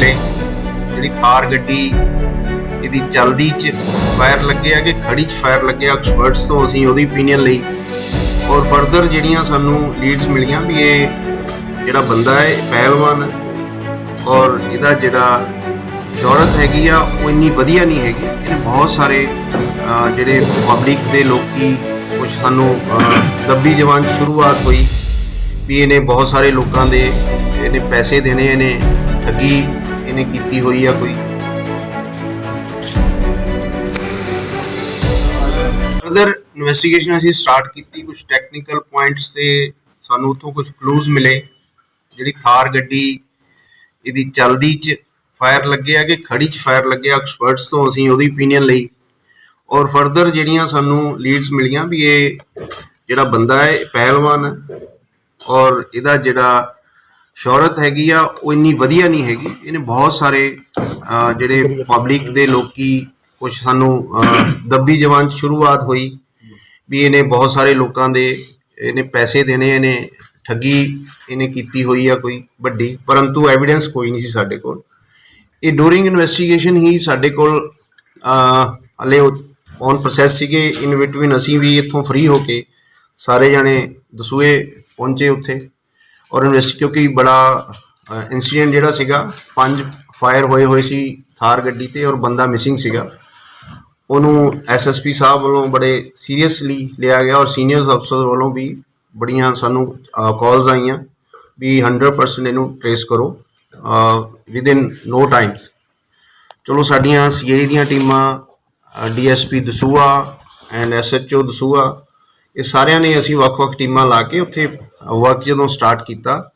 ਮਿਲੇ ਜਿਹੜੀ ਥਾਰ ਗੱਡੀ ਇਹਦੀ ਚਲਦੀ ਚ ਫਾਇਰ ਲੱਗੇ ਆ ਕਿ ਖੜੀ ਚ ਫਾਇਰ ਲੱਗਿਆ ਐਕਸਪਰਟਸ ਤੋਂ ਅਸੀਂ ਉਹਦੀ opinion ਲਈ। ਔਰ ਫਰਦਰ ਜਿਹੜੀਆਂ ਸਾਨੂੰ ਲੀਡਸ ਮਿਲੀਆਂ ਵੀ ਇਹ ਜਿਹੜਾ ਬੰਦਾ ਹੈ ਪਹਿਲਵਾਨ ਔਰ ਇਹਦਾ ਜਿਹੜਾ ਸ਼ੌਹਰਤ ਹੈਗੀ ਆ ਉਹ ਇੰਨੀ ਵਧੀਆ ਨਹੀਂ ਹੈਗੀ। ਇਹਨੇ ਬਹੁਤ ਸਾਰੇ ਅਹ, ਜਿਹੜੇ ਪਬਲਿਕ ਦੇ ਲੋਕੀ ਕੁਝ ਸਾਨੂੰ ਅਹ, ਦੱਬੀ ਜਵਾਨ 'ਚ ਸ਼ੁਰੂਆਤ ਹੋਈ ਵੀ ਇਹਨੇ ਬਹੁਤ ਸਾਰੇ ਲੋਕਾਂ ਦੇ ਇਹਨੇ ਪੈਸੇ ਦੇਣੇ ਇਹਨੇ ਠੱਗੀ ਇਹਨੇ ਕੀਤੀ ਹੋਈ ਆ ਕੋਈ? ਫਰਦਰ ਇਨਵੈਸਟੀਗੇਸ਼ਨ ਅਸੀਂ ਸਟਾਰਟ ਕੀਤੀ ਕੁਝ ਟੈਕਨੀਕਲ ਪੁਆਇੰਟਸ ਤੇ ਸਾਨੂੰ ਉੱਥੋਂ ਕੁਝ ਕਲੂਜ਼ ਮਿਲੇ। ਜਿਹੜੀ ਥਾਰ ਗੱਡੀ ਇਹਦੀ ਚਲਦੀ ਚ ਫਾਇਰ ਲੱਗਿਆ ਕਿ ਖੜੀ ਚ ਫਾਇਰ ਲੱਗਿਆ ਐਕਸਪਰਟਸ ਤੋਂ ਅਸੀਂ ਉਹਦੀ opinion ਲਈ। ਔਰ ਫਰਦਰ ਜਿਹੜੀਆਂ ਸਾਨੂੰ ਲੀਡਸ ਮਿਲੀਆਂ ਵੀ ਇਹ ਜਿਹੜਾ ਬੰਦਾ ਹੈ, ਇਹ ਪਹਿਲਵਾਨ ਹੈ। ਔਰ ਇਹਦਾ ਜਿਹੜਾ ਸ਼ੌਹਰਤ ਹੈਗੀ ਆ ਉਹ ਇੰਨੀ ਵਧੀਆ ਨਹੀਂ ਹੈਗੀ। ਇਹਨੇ ਬਹੁਤ ਸਾਰੇ ਜਿਹੜੇ ਪਬਲਿਕ ਦੇ ਲੋਕੀ ਕੁਝ ਸਾਨੂੰ ਦੱਬੀ ਜਵਾਨ ਸ਼ੁਰੂਆਤ ਹੋਈ ਵੀ ਇਹਨੇ ਬਹੁਤ ਸਾਰੇ ਲੋਕਾਂ ਦੇ ਇਹਨੇ ਪੈਸੇ ਦੇਣੇ ਇਹਨੇ ਠੱਗੀ ਇਹਨੇ ਕੀਤੀ ਹੋਈ ਆ ਕੋਈ ਵੱਡੀ ਪਰੰਤੂ ਐਵੀਡੈਂਸ ਕੋਈ ਨਹੀਂ ਸੀ ਸਾਡੇ ਕੋਲ। ਇਹ ਡੂਰਿੰਗ ਇਨਵੈਸਟੀਗੇਸ਼ਨ ਹੀ ਸਾਡੇ ਕੋਲ ਅਹ, ਹਲੇ ਔਨ ਪ੍ਰੋਸੈਸ ਸੀਗੇ ਇਨ ਬਿਟਵੀਨ ਅਸੀਂ ਵੀ ਇੱਥੋਂ ਫ੍ਰੀ ਹੋ ਕੇ ਸਾਰੇ ਜਾਣੇ ਦਸੂਏ ਪਹੁੰਚੇ ਉੱਥੇ। ਔਰ ਇਨਵੈਸਟ ਕਿਉਂਕਿ ਬੜਾ ਇਨਸੀਡੈਂਟ ਜਿਹੜਾ ਸੀਗਾ, ਪੰਜ ਫਾਇਰ ਹੋਏ ਹੋਏ ਸੀ ਥਾਰ ਗੱਡੀ ਤੇ ਔਰ ਬੰਦਾ ਮਿਸਿੰਗ ਸੀਗਾ। ਉਹਨੂੰ ਐਸਐਸਪੀ ਸਾਹਿਬ ਵੱਲੋਂ ਬੜੇ ਸੀਰੀਅਸਲੀ ਲਿਆ ਗਿਆ ਔਰ ਸੀਨੀਅਰ ਅਫਸਰ ਵੱਲੋਂ ਵੀ ਬੜੀਆਂ ਸਾਨੂੰ ਕਾਲਸ ਆਈਆਂ ਵੀ 100% ਇਹਨੂੰ ਟ੍ਰੇਸ ਕਰੋ ਵਿਦਇਨ ਨੋ ਟਾਈਮਸ ਚਲੋ ਸਾਡੀਆਂ ਸੀਆਈ ਦੀਆਂ ਟੀਮਾਂ DSP Dasuya and SHO Dasuya, ਇਹ ਸਾਰਿਆਂ ਨੇ ਅਸੀਂ ਵੱਖ-ਵੱਖ ਟੀਮਾਂ ਲਾ ਕੇ ਉੱਥੇ ਵਰਕ ਜਦੋਂ ਸਟਾਰਟ ਕੀਤਾ,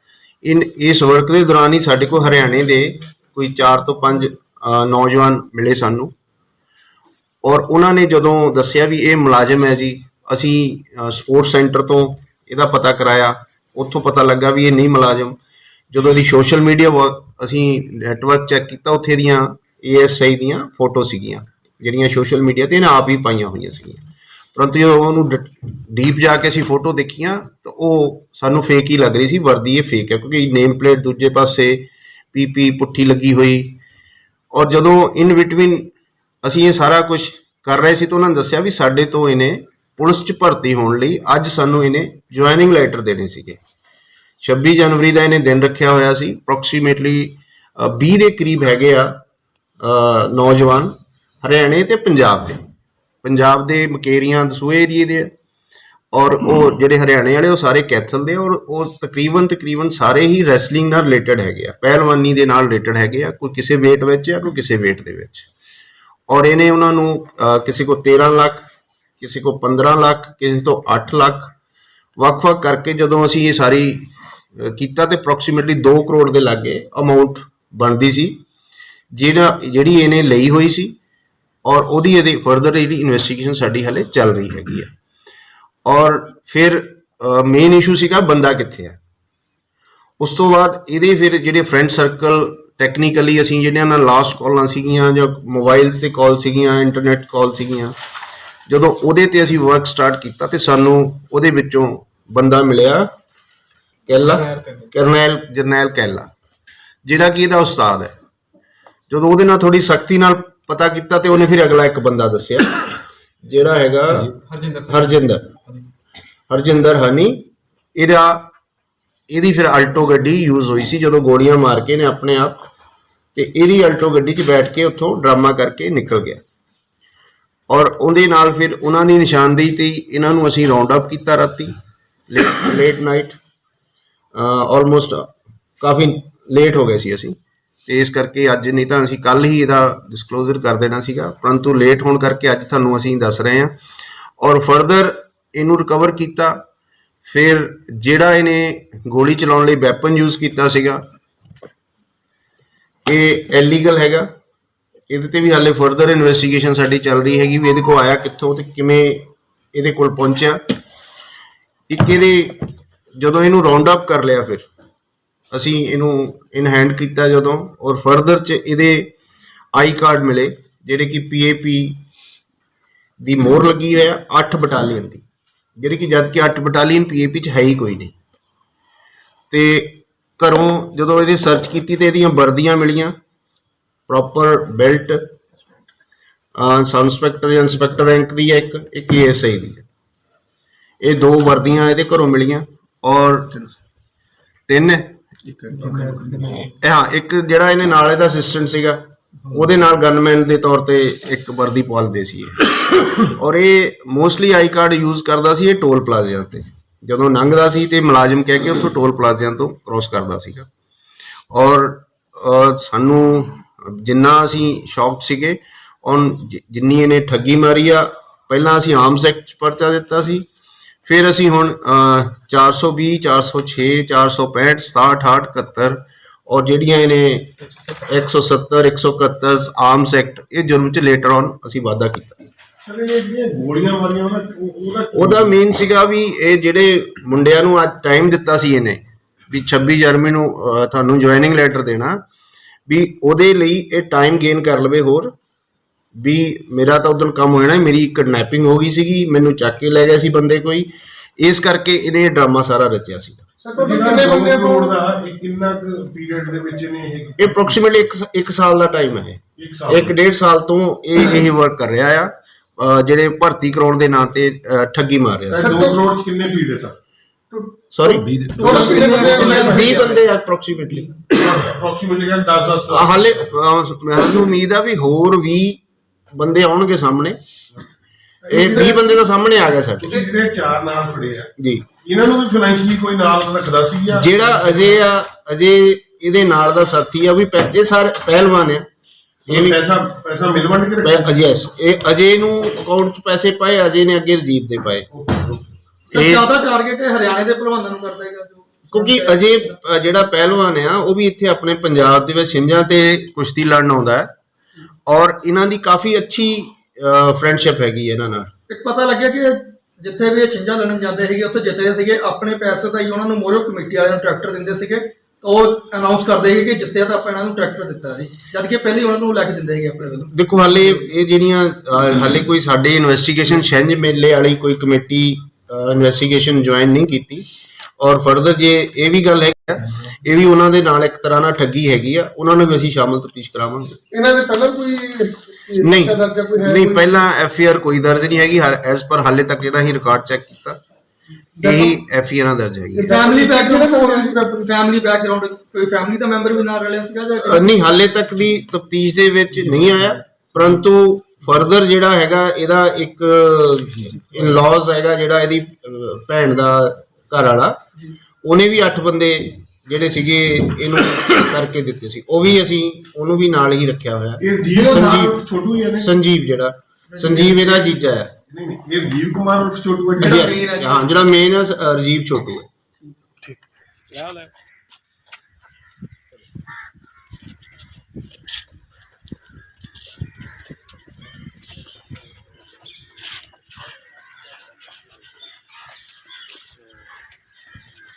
ਇਨ, ਇਸ ਵਰਕ ਦੇ ਦੌਰਾਨ ਹੀ ਸਾਡੇ ਕੋਲ ਹਰਿਆਣੇ ਦੇ ਕੋਈ 4 ਤੋਂ 5 ਨੌਜਵਾਨ ਮਿਲੇ ਸਾਨੂੰ। ਔਰ ਉਹਨਾਂ ਨੇ ਜਦੋਂ ਦੱਸਿਆ ਵੀ ਇਹ ਮੁਲਾਜ਼ਮ ਹੈ ਜੀ, ਅਸੀਂ ਸਪੋਰਟਸ ਸੈਂਟਰ ਤੋਂ ਇਹਦਾ ਪਤਾ ਕਰਾਇਆ, ਉੱਥੋਂ ਪਤਾ ਲੱਗਾ ਵੀ ਇਹ ਨਹੀਂ ਮੁਲਾਜ਼ਮ। ਜਦੋਂ ਇਹਦੀ ਸੋਸ਼ਲ ਮੀਡੀਆ ਅਸੀਂ ਨੈਟਵਰਕ ਚੈੱਕ ਕੀਤਾ, ਉੱਥੇ ਦੀਆਂ ਏਐਸਆਈ ਦੀਆਂ ਫੋਟੋ ਸੀਗੀਆਂ, ਜਿਹੜੀਆਂ ਸੋਸ਼ਲ ਮੀਡੀਆ ਤੇ ਇਹਨਾਂ ਆਪ ਹੀ ਪਾਈਆਂ ਹੋਈਆਂ ਸੀਗੀਆਂ। ਪਰੰਤੂ ਜਦੋਂ ਉਹਨੂੰ ਡੀਪ ਜਾ ਕੇ ਅਸੀਂ ਫੋਟੋ ਦੇਖੀਆਂ, ਤਾਂ ਉਹ ਸਾਨੂੰ ਫੇਕ ਹੀ ਲੱਗ ਰਹੀ ਸੀ, ਵਰਦੀ ਇਹ ਫੇਕ ਹੈ, ਕਿਉਂਕਿ ਨੇਮ ਪਲੇਟ ਦੂਜੇ ਪਾਸੇ, ਪੀਪੀ, ਪੁੱਠੀ ਲੱਗੀ ਹੋਈ। ਔਰ ਜਦੋਂ ਇਨ ਬਿਟਵੀਨ ਅਸੀਂ ਇਹ ਸਾਰਾ ਕੁਝ ਕਰ ਰਹੇ ਸੀ ਤਾਂ ਉਹਨਾਂ ਨੇ ਦੱਸਿਆ ਵੀ ਸਾਡੇ ਤੋਂ ਇਹਨੇ ਪੁਲਿਸ 'ਚ ਭਰਤੀ ਹੋਣ ਲਈ ਅੱਜ ਸਾਨੂੰ ਇਹਨੇ ਜੁਆਇਨਿੰਗ ਲੈਟਰ ਦੇਣੇ ਸੀਗੇ। 26 ਜਨਵਰੀ ਦਾ ਇਹਨੇ ਦਿਨ ਰੱਖਿਆ ਹੋਇਆ ਸੀ ਅਪਰੋਕਸੀਮੇਟਲੀ 20 ਦੇ ਕਰੀਬ ਹੈਗੇ ਆ ਨੌਜਵਾਨ, ਹਰਿਆਣੇ ਤੇ ਪੰਜਾਬ ਦੇ। ਪੰਜਾਬ ਦੇ ਮਕੇਰੀਆਂ ਦਸੂਏ ਏਰੀਏ ਦੇ ਆ। ਔਰ ਉਹ ਜਿਹੜੇ ਹਰਿਆਣੇ ਵਾਲੇ ਉਹ ਸਾਰੇ ਕੈਥਲ ਦੇ ਔਰ ਉਹ ਤਕਰੀਬਨ ਤਕਰੀਬਨ ਸਾਰੇ ਹੀ ਰੈਸਲਿੰਗ ਨਾਲ ਰਿਲੇਟਡ ਹੈਗੇ ਆ। ਪਹਿਲਵਾਨੀ ਦੇ ਨਾਲ ਰਿਲੇਟਡ ਹੈਗੇ ਆ ਕੋਈ ਕਿਸੇ weight ਵਿੱਚ ਆ ਕੋਈ ਕਿਸੇ weight ਦੇ ਵਿੱਚ। ਔਰ ਇਹਨੇ ਉਹਨਾਂ ਨੂੰ ਕਿਸੇ ਕੋ 13 ਲੱਖ ਕਿਸੇ ਕੋ 15 ਲੱਖ ਕਿਸੇ ਤੋਂ 8 ਲੱਖ ਵੱਖ-ਵੱਖ ਕਰਕੇ ਜਦੋਂ ਅਸੀਂ ਇਹ ਸਾਰੀ ਕੀਤਾ ਤੇ ਅਪਰੋਕਸੀਮੇਟਲੀ 2 ਕਰੋੜ ਦੇ ਲਾਗੇ ਅਮਾਉਂਟ ਬਣਦੀ ਸੀ। ਜਿਹੜਾ ਜਿਹੜੀ ਇਹਨੇ ਲਈ ਹੋਈ ਸੀ ਔਰ ਉਹਦੀ ਇਹਦੀ ਫਰਦਰ ਜਿਹੜੀ ਇਨਵੈਸਟੀਗੇਸ਼ਨ ਸਾਡੀ ਹਲੇ ਚੱਲ ਰਹੀ ਹੈਗੀ ਆ ਔਰ ਫਿਰ ਮੇਨ ਇਸ਼ੂ ਸੀਗਾ ਬੰਦਾ ਕਿੱਥੇ ਹੈ। ਉਸ ਤੋਂ ਬਾਅਦ ਇਹਦੇ ਫਿਰ ਜਿਹੜੇ ਫਰੈਂਡ ਸਰਕਲ ਟੈਕਨੀਕਲੀ ਅਸੀਂ ਜਿਹੜਿਆਂ ਨਾਲ ਲਾਸਟ ਕਾਲਾਂ ਸੀਗੀਆਂ ਜਾਂ ਮੋਬਾਈਲ ਤੇ ਕਾਲ ਸੀਗੀਆਂ ਇੰਟਰਨੈਟ ਕਾਲ ਸੀਗੀਆਂ ਜਦੋਂ ਉਹਦੇ ਤੇ ਅਸੀਂ ਵਰਕ ਸਟਾਰਟ ਕੀਤਾ ਤੇ ਸਾਨੂੰ ਉਹਦੇ ਵਿੱਚੋਂ ਬੰਦਾ ਮਿਲਿਆ ਕੈਲਾ ਕਰਨੈਲ ਜਰਨੈਲ ਕੈਲਾ ਜਿਹੜਾ ਕਿ ਇਹਦਾ ਉਸਤਾਦ ਹੈ। ਜਦੋਂ ਉਹਦੇ ਨਾਲ ਥੋੜੀ ਸਖਤੀ ਨਾਲ ਪਤਾ ਕੀਤਾ ਤੇ ਉਹਨੇ ਫਿਰ ਅਗਲਾ ਇੱਕ ਬੰਦਾ ਦੱਸਿਆ ਜਿਹੜਾ ਹੈਗਾ ਹਰਜਿੰਦਰ ਸਿੰਘ ਹਰਜਿੰਦਰ। ਹਰਜਿੰਦਰ ਹਨੀ ਇਹਦਾ ਇਹਦੀ ਫਿਰ ਅਲਟੋ ਗੱਡੀ ਯੂਜ਼ ਹੋਈ ਸੀ ਜਦੋਂ ਗੋਲੀਆਂ ਮਾਰ ਕੇ ਨੇ ਆਪਣੇ ਆਪ ਤੇ ਇਹਦੀ ਅਲਟੋ ਗੱਡੀ 'ਚ ਬੈਠ ਕੇ ਉੱਥੋਂ ਡਰਾਮਾ ਕਰਕੇ ਨਿਕਲ ਗਿਆ। ਔਰ ਉਹਦੇ ਨਾਲ ਫਿਰ ਉਹਨਾਂ ਦੀ ਨਿਸ਼ਾਨਦੇਹੀ ਤੇ ਇਹਨਾਂ ਨੂੰ ਅਸੀਂ ਰਾਉਂਡ ਅਪ ਕੀਤਾ ਰਾਤੀ ਲੇਟ ਨਾਈਟ ਆਲਮੋਸਟ ਕਾਫੀ ਲੇਟ ਹੋ ਗਏ ਸੀ ਅਸੀਂ। ਤੇ ਇਸ ਕਰਕੇ ਅੱਜ ਨਹੀਂ ਤਾਂ ਅਸੀਂ ਕੱਲ ਹੀ ਇਹਦਾ ਡਿਸਕਲੋਜ਼ਰ ਕਰ ਦੇਣਾ ਸੀਗਾ, ਪਰੰਤੂ ਲੇਟ ਹੋਣ ਕਰਕੇ ਅੱਜ ਤੁਹਾਨੂੰ ਅਸੀਂ ਦੱਸ ਰਹੇ ਹਾਂ। ਔਰ ਫਰਦਰ ਇਹਨੂੰ ਰਿਕਵਰ ਕੀਤਾ, ਫਿਰ ਜਿਹੜਾ ਇਹਨੇ ਗੋਲੀ ਚਲਾਉਣ ਲਈ ਵੈਪਨ ਯੂਜ਼ ਕੀਤਾ ਸੀਗਾ, ਇਹ ਇਲੀਗਲ ਹੈਗਾ। ਇਹਦੇ ਤੇ ਵੀ ਹਾਲੇ ਫਰਦਰ ਇਨਵੈਸਟੀਗੇਸ਼ਨ ਸਾਡੀ ਚੱਲ ਰਹੀ ਹੈਗੀ ਵੀ ਇਹਦੇ ਕੋਲ ਆਇਆ ਕਿੱਥੋਂ ਤੇ ਕਿਵੇਂ ਇਹਦੇ ਕੋਲ ਪਹੁੰਚਿਆ। ਇੱਕ ਇਹਦੇ ਜਦੋਂ ਇਹਨੂੰ ਰਾਉਂਡ ਅਪ ਕਰ ਲਿਆ ਫਿਰ ਅਸੀਂ ਇਹਨੂੰ ਇਨ ਹੈਂਡ ਕੀਤਾ ਜਦੋਂ ਔਰ ਫਰਦਰ ਚ ਇਹਦੇ ਆਈ ਕਾਰਡ ਮਿਲੇ, ਜਿਹੜੇ ਕਿ ਪੀਏਪੀ ਦੀ ਮੋਹਰ ਲੱਗੀ ਹੋਇਆ 8 ਬਟਾਲੀਅਨ ਦੀ। ਜਿਹੜੀ ਕਿ ਜਦ ਕਿ 8 ਬਟਾਲੀਅਨ ਪੀਏਪੀ ਚ ਹੈ ਹੀ ਕੋਈ ਨਹੀਂ। ਤੇ ਘਰੋਂ ਜਦੋਂ ਇਹਦੀ ਸਰਚ ਕੀਤੀ ਤੇ ਇਹਦੀਆਂ ਵਰਦੀਆਂ ਮਿਲੀਆਂ ਪ੍ਰੋਪਰ ਬੈਲਟ ਸਬ ਇੰਸਪੈਕਟਰ ਜਾਂ ਇੰਸਪੈਕਟਰ ਰੈਂਕ ਦੀ ਹੈ ਇੱਕ ਇੱਕ ਏਐਸਆਈ ਦੀ। ਹੈ ਇਹ ਦੋ ਵਰਦੀਆਂ ਇਹਦੇ ਘਰੋਂ ਮਿਲੀਆਂ ਔਰ ਤਿੰਨ। ਇਹ ਹਾਂ ਇੱਕ ਜਿਹੜਾ ਇਹਨੇ ਨਾਲ ਇਹਦਾ ਅਸਿਸਟੈਂਟ ਸੀਗਾ ਉਹਦੇ ਨਾਲ ਗਨਮੈਨ ਦੇ ਤੌਰ ਤੇ ਇੱਕ ਵਰਦੀ ਪਾਲਦੇ ਸੀ ਇਹ। ਔਰ ਇਹ ਮੋਸਟਲੀ ਆਈ ਕਾਰਡ ਯੂਜ਼ ਕਰਦਾ ਸੀ ਇਹ ਟੋਲ ਪਲਾਜ਼ਿਆਂ ਤੇ। ਜਦੋਂ ਲੰਘਦਾ ਸੀ ਤੇ ਮੁਲਾਜ਼ਮ ਕਹਿ ਕੇ ਉੱਥੋਂ ਟੋਲ ਪਲਾਜ਼ਿਆਂ ਤੋਂ ਕ੍ਰੋਸ ਕਰਦਾ ਸੀਗਾ। ਔਰ ਅਹ, ਸਾਨੂੰ ਜਿੰਨਾ ਅਸੀਂ ਸ਼ੌਕ ਸੀਗੇ ਔਨ ਜਿ- ਜਿੰਨੀ ਇਹਨੇ ਠੱਗੀ ਮਾਰੀ ਆ ਪਹਿਲਾਂ ਅਸੀਂ ਆਰਮਸ ਐਕਟ 'ਚ ਪਰਚਾ ਦਿੱਤਾ ਸੀ। ਫਿਰ ਅਸੀਂ ਹੁਣ ਅਹ, 420 406 465 67 71 ਔਰ ਜਿਹੜੀਆਂ ਇਹਨੇ 170 171 ਆਰਮਸ ਐਕਟ ਇਹ ਜੁਰਮ 'ਚ ਲੇਟਰ ਔਨ ਅਸੀਂ ਵਾਅਦਾ ਕੀਤਾ। ਉਹਦਾ ਉਹ- ਉਹਦਾ ਉਹਦਾ ਮੇਨ ਸੀਗਾ ਵੀ ਇਹ ਜਿਹੜੇ ਮੁੰਡਿਆਂ ਨੂੰ ਅੱਜ ਟਾਈਮ ਦਿੱਤਾ ਸੀ ਇਹਨੇ ਵੀ 26 ਜਨਵਰੀ ਨੂੰ ਤੁਹਾਨੂੰ ਜੁਆਇਨਿੰਗ ਲੈਟਰ ਦੇਣਾ ਵੀ ਉਹਦੇ ਲਈ ਇਹ ਟਾਈਮ ਗੇਨ ਕਰ ਲਵੇ ਹੋਰ। ਵੀ ਮੇਰਾ ਤਾਂ ਉਦੋਂ ਕੰਮ ਹੋਇਆ ਨਾ ਮੇਰੀ ਕਿਡਨੈਪਿੰਗ ਹੋ ਗਈ ਸੀਗੀ ਮੈਨੂੰ ਚੱਕ ਕੇ ਲੈ ਗਿਆ ਸੀ ਬੰਦੇ ਕੋਈ। ਇਸ ਕਰਕੇ ਇਹਨੇ ਇਹ ਡਰਾਮਾ ਸਾਰਾ ਰਚਿਆ ਸੀ। ਕਿੰਨੇ ਬੰਦੇ ਕਰੋੜ ਦਾ ਇਹ ਕਿੰਨਾ ਕੁ ਪੀਰੀਅਡ ਦੇ ਵਿੱਚ ਨੇ ਇਹ ਇਹ ਅਪਰੋਕਸੀਮੇਟਲੀ 1 ਸਾਲ ਦਾ ਟਾਈਮ ਹੈ ਇੱਕ ਇਹ ਸਾਲ ਇੱਕ ਡੇਢ ਸਾਲ ਤੋਂ ਇਹ ਇਹ ਵਰਕ ਕਰ ਰਿਹਾ ਆ। ਜਿਹੜੇ ਭਰਤੀ ਕਰਾਉਣ ਦੇ ਨਾਂ ਤੇ ਠੱਗੀ ਮਾਰ ਰਿਹਾ ਦੋ ਕਰੋੜ ਕਿੰਨੇ ਪੀਰੀਅਡ ਆ? ਸੌਰੀ ਟੋਟਲ ਕਿੰਨੇ ਬੰਦੇ 20 ਬੰਦੇ ਅਪਰੋਕਸੀਮੇਟਲੀ ਅਪਰੋਕਸੀਮੇਟਲੀ 10 10 ਆ ਹਾਲੇ ਮੈਨੂੰ ਉਮੀਦ ਆ ਵੀ ਹੋਰ ਵੀ ਬੰਦੇ ਆਉਣਗੇ ਸਾਹਮਣੇ। ਇਹ 20 ਬੰਦੇ ਦਾ ਸਾਹਮਣੇ ਆ ਗਿਆ ਸਾਡੇ ਤੁਸੀਂ ਜਿਹੜੇ ਚਾਰ ਨਾਲ ਫੜੇ ਆ ਜੀ। ਇਹਨਾਂ ਨੂੰ ਵੀ ਫਾਈਨੈਂਸ਼ੀਅਲੀ ਕੋਈ ਨਾਲ ਰੱਖਦਾ ਸੀ ਜਾਂ ਜਿਹੜਾ ਅਜੇ ਆ ਅਜੇ ਇਹਦੇ ਨਾਲ ਦਾ ਸਾਥੀ ਆ ਵੀ ਪਹਿ- ਇਹ ਸਾਰੇ ਪਹਿਲਵਾਨ ਆ। ਇਹ ਵੀ ਪੈਸਾ ਪੈਸਾ ਮਿਲ ਵੰਡ ਕੇ ਰੱਖਿਆ? ਅਜੇ ਇਹ ਅਜੇ ਨੂੰ ਅਕਾਊਂਟ 'ਚ ਪੈਸੇ ਪਾਏ ਅਜੇ ਨੇ ਅੱਗੇ ਰਜੀਵ ਦੇ ਪਾਏ। ਸਰ ਇਹ- ਜ਼ਿਆਦਾ ਟਾਰਗੇਟ ਹਰਿਆਣੇ ਦੇ ਭਲਵਾਨਾਂ ਨੂੰ ਕਰਦਾ ਹੈਗਾ ਜੋ ਕਿਉਂਕਿ ਅਜੇ ਅ, ਜਿਹੜਾ ਪਹਿਲਵਾਨ ਆ ਉਹ ਵੀ ਇੱਥੇ ਆਪਣੇ ਪੰਜਾਬ ਦੇ ਵਿੱਚ ਛਿੰਝਾਂ ਤੇ ਕੁਸ਼ਤੀ ਲੜਨ ਆਉਂਦਾ ਹੈ। ਔਰ ਇਹਨਾਂ ਦੀ ਕਾਫੀ ਅੱਛੀ ਫਰੈਂਡਸ਼ਿਪ ਹੈਗੀ ਇਹਨਾਂ ਨਾਲ। ਇੱਕ ਪਤਾ ਲੱਗਿਆ ਕਿ ਜਿੱਥੇ ਵੀ ਇਹ ਛਿੰਝਾਂ ਲੜਨ ਜਾਂਦੇ ਸੀਗੇ ਉੱਥੇ ਜਿੱਤਦੇ ਸੀਗੇ ਆਪਣੇ ਪੈਸੇ ਦਾ ਹੀ ਉਹਨਾਂ ਨੂੰ ਮੋਰੋ ਕਮੇਟੀ ਵਾਲਿਆਂ ਨੂੰ ਟਰੈਕਟਰ ਦਿੰਦੇ ਸੀਗੇ। ਤਾਂ ਉਹ ਅਨਾਉਂਸ ਕਰਦੇ ਸੀਗੇ ਕਿ ਜਿੱਤਿਆ ਤਾਂ ਆਪਾਂ ਇਹਨਾਂ ਨੂੰ ਟਰੈਕਟਰ ਦਿੱਤਾ ਜੀ ਜਦ ਕਿ ਪਹਿਲੇ ਉਹਨਾਂ ਨੂੰ ਲੈ ਕੇ ਦਿੰਦੇ ਸੀਗੇ ਆਪਣੇ ਵੱਲੋਂ। ਦੇਖੋ ਹਾਲੇ ਇਹ ਜਿਹੜੀਆਂ ਹਾਲੇ ਕੋਈ ਸਾਡੇ ਇਨਵੈਸਟੀਗੇਸ਼ਨ ਛਿੰਝ ਮੇਲੇ ਵਾਲੀ ਕੋਈ ਕਮੇਟੀ ਇਨਵੈਸਟੀਗੇਸ਼ਨ ਜੁਆਇਨ ਨਹੀਂ ਕੀਤੀ। ਔਰ ਫਰਦਰ ਜੇ ਇਹ ਵੀ ਗੱਲ ਹੈ ਇਹ ਵੀ ਉਹਨਾਂ ਦੇ ਨਾਲ ਇੱਕ ਤਰ੍ਹਾਂ ਨਾਲ ਠੱਗੀ ਹੈਗੀ ਆ। ਉਹਨਾਂ ਨੂੰ ਵੀ ਅਸੀਂ ਸ਼ਾਮਲ ਤਫਤੀਸ਼ ਕਰਾਵਾਂਗੇ। ਇਹਨਾਂ ਦੇ ਪਹਿਲਾਂ ਕੋਈ ਨਹੀਂ ਨਹੀਂ ਪਹਿਲਾਂ ਐਫ ਆਰ ਕੋਈ ਦਰਜ ਨਹੀਂ ਹੈਗੀ। ਐਸ ਪਰ ਹਾਲੇ ਤੱਕ ਜਿਹੜਾ ਹੀ ਰਿਕਾਰਡ ਚੈੱਕ ਕੀਤਾ। ਇਹੀ ਐਫ ਆਰ ਦਰਜ ਹੈਗੀ ਫੈਮਿਲੀ ਬੈਕਗ੍ਰਾਉਂਡ ਫੈਮਿਲੀ ਬੈਕਗ੍ਰਾਉਂਡ ਕੋਈ ਫੈਮਿਲੀ ਦਾ ਮੈਂਬਰ ਵੀ ਨਾਲ ਰਲਿਆ ਸੀਗਾ ਜਾਂ ਨਹੀਂ ਹਾਲੇ ਤੱਕ ਦੀ ਤਫਤੀਸ਼ ਦੇ ਵਿੱਚ ਨਹੀਂ ਆਇਆ। ਪਰੰਤੂ ਫਰਦਰ ਜਿਹੜਾ ਹੈਗਾ ਇਹਦਾ ਇੱਕ ਇਨ ਲਾਜ਼ ਹੈਗਾ ਜਿਹੜਾ ਇਹਦੀ ਭੈਣ ਦਾ ਘਰ ਵਾਲਾ। ਉਹਨੇ ਵੀ 8 ਬੰਦੇ ਜਿਹੜੇ ਸੀਗੇ ਇਹਨੂੰ ਕਰਕੇ ਦਿੱਤੇ ਸੀ। ਉਹ ਵੀ ਅਸੀਂ ਉਹਨੂੰ ਵੀ ਨਾਲ ਹੀ ਰੱਖਿਆ ਹੋਇਆ। ਇਹ ਸੰਜੀਵ। ਛੋਟੂ ਹੀ ਹੈ ਨੇ? ਸੰਜੀਵ ਜਿਹੜਾ। ਸੰਜੀਵ ਇਹਦਾ ਜੀਜਾ ਹੈ। ਨਹੀਂ ਨਹੀਂ ਇਹ ਜੀਵ ਕੁਮਾਰ ਛੋਟੂ ਹੈ। ਜਿਹੜਾ ਜਿਹੜਾ main ਹੈ। ਹਾਂ। ਜਿਹੜਾ ਮੇਨ ਰਜੀਵ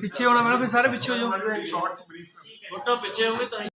ਪਿੱਛੇ ਹੋਣਾ ਫਿਰ ਸਾਰੇ ਪਿੱਛੇ ਹੋ ਜਾਓ। ਫੋਟੋ ਪਿੱਛੇ ਹੋਵੇ ਤਾਂ